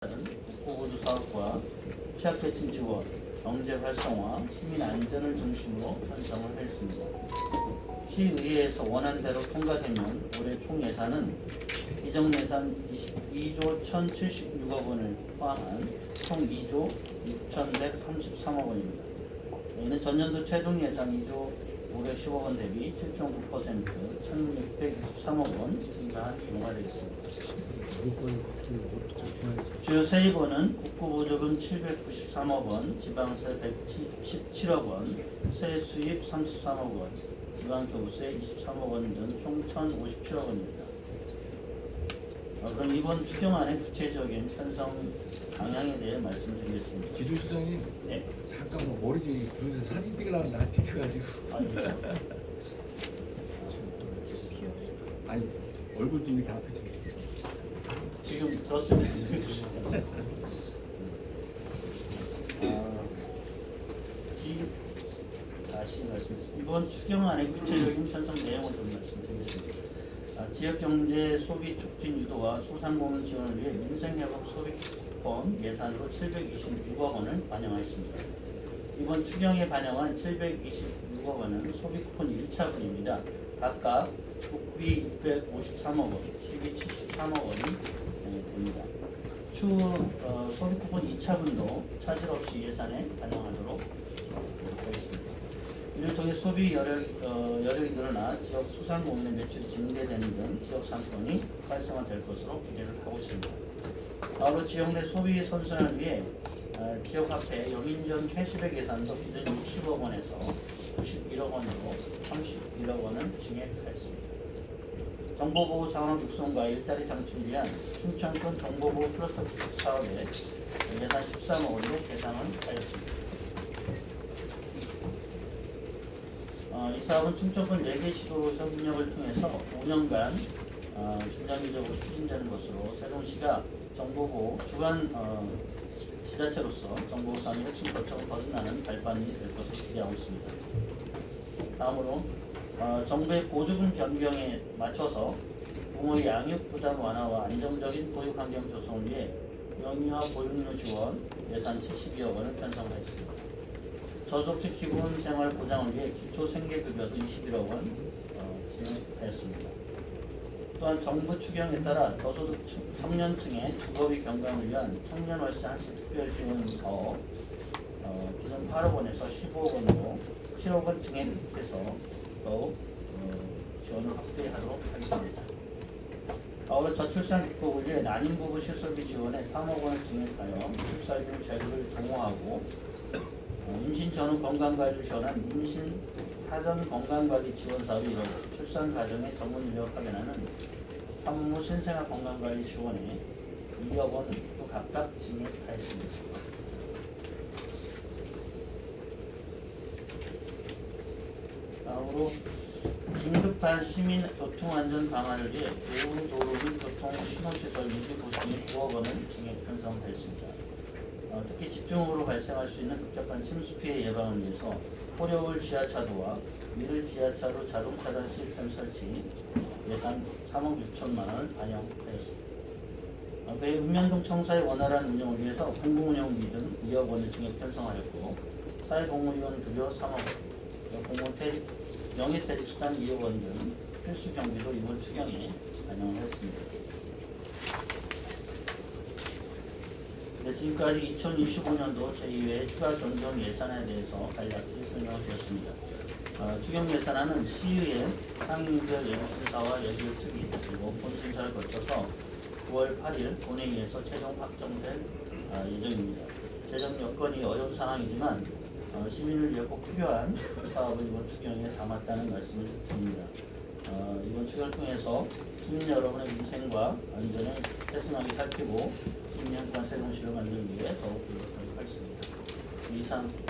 국고보조 사업과 취약계층 지원, 경제 활성화, 시민 안전을 중심으로 편성을 했습니다. 시의회에서 원안대로 통과되면 올해 총 예산은 기정 예산 22조 1,076억 원을 포함한 총 2조 6,133억 원입니다. 이는 전년도 최종 예산 2조 510억 원 대비 7.9% 1,623억 원 증가한 규모가 되겠습니다. 주요 세입원은 국고보조금 793억 원, 지방세 117억 원, 세수입 33억 원, 지방교부세 23억 원 등 총 1,057억 원입니다. 어, 그럼 이번 추경안의 구체적인 편성 방향에 대해 말씀드리겠습니다. 기조시장님 네. 잠깐만 머리 좀 두르세요 사진 찍으려면 나 찍혀가지고 아니, 아니 얼굴 좀 이렇게 앞에 좀 지금 들었으면 해주시면 아, 지, 다시 말씀드리겠습니다. 이번 추경안의 구체적인 편성 내용을 좀 말씀드리겠습니다. 아, 지역경제 소비 촉진 유도와 소상공인 지원을 위해 민생회복 소비 쿠폰 예산으로 726억 원을 반영하였습니다. 이번 추경에 반영한 726억 원은 소비 쿠폰 1차분입니다. 각각 국비 653억 원, 시비 73억 원이 네, 됩니다. 추후 어, 소비 쿠폰 2차분도 차질 없이 예산에 반영하도록 하겠습니다. 통해 소비 여력, 어, 여력이 늘어나 지역 소상공인의 매출이 증대되는 등 지역 상권이 활성화될 것으로 기대를 하고 있습니다. 아울러 지역 내 소비 선순환을 위해 어, 지역 화폐 여민전 캐시백 예산도 기존 60억 원에서 91억 원으로 31억 원을 증액하였습니다. 정보보호 상황 육성과 일자리 창출 위한 충청권 정보보호 구축 사업에 예산 13억 원으로 계산을 하였습니다. 어, 이 사업은 충청권 4개 시도 협력을 통해서 5년간 어, 중장기적으로 추진되는 것으로 세종시가 정보보호 주간 어, 지자체로서 사업의 핵심 거점을 거듭나는 발판이 될 것으로 기대하고 있습니다. 다음으로 어, 정부의 보조금 변경에 맞춰서 부모의 양육 부담 완화와 안정적인 보육 환경 조성을 위해 영유아 보육료 지원 예산 72억 원을 편성하였습니다. 저소득 기본 생활 보장을 위해 기초 생계급여도 21억 원 어, 진행하였습니다. 또한 정부 추경에 따라 저소득 층- 청년층의 주거비 경감을 위한 청년 월세 한시 특별 지원 사업 어, 기존 8억 원에서 15억 원으로 7억 원 증액해서 더욱 어, 지원을 확대하도록 하겠습니다. 아울러 저출산 극복을 위해 난임 부부 실습비 지원에 3억 원을 증액하여 출산율 제도를 동호하고 어, 임신 전후 건강관리를 지원한 임신 사전 건강관리 지원 사업이 이뤄 출산 가정의 전문 인력을 파견하는 산모 신생아 건강관리 지원에 2억 원 또 각각 증액하였습니다. 다음으로 긴급한 시민 교통 안전 강화를 위해 도로, 도로 및 교통 신호시설 유지 보수에 9억 원을 증액 편성하였습니다. 어, 특히 집중호우로 발생할 수 있는 급격한 침수 피해 예방을 위해서 호려울 지하차도와 미르 지하차도 자동 차단 시스템 설치 예산 3억 6천만 원을 반영하였습니다. 어, 그의 읍면동 청사의 원활한 운영을 위해서 공공운영비 등 2억 원을 증액 편성하였고 사회복무위원 급여 3억 원, 어, 공무원 퇴직, 명예퇴직 수당 2억 원 등 필수 경비도 이번 추경에 반영을 했습니다. 네, 지금까지 2025년도 제2회 추가 변경 예산에 대해서 간략히 설명을 드렸습니다. 어, 추경 예산안은 시의회 상임위별 예부심사와 예비율 특위 그리고 본심사를 거쳐서 9월 8일 본회의에서 최종 확정될 아, 예정입니다. 재정 여건이 어려운 상황이지만 어, 시민을 위해 꼭 필요한 사업을 이번 추경에 담았다는 말씀을 드립니다. 어, 이번 추경을 통해서 시민 여러분의 민생과 안전을 세심하게 살피고 10년 동안 some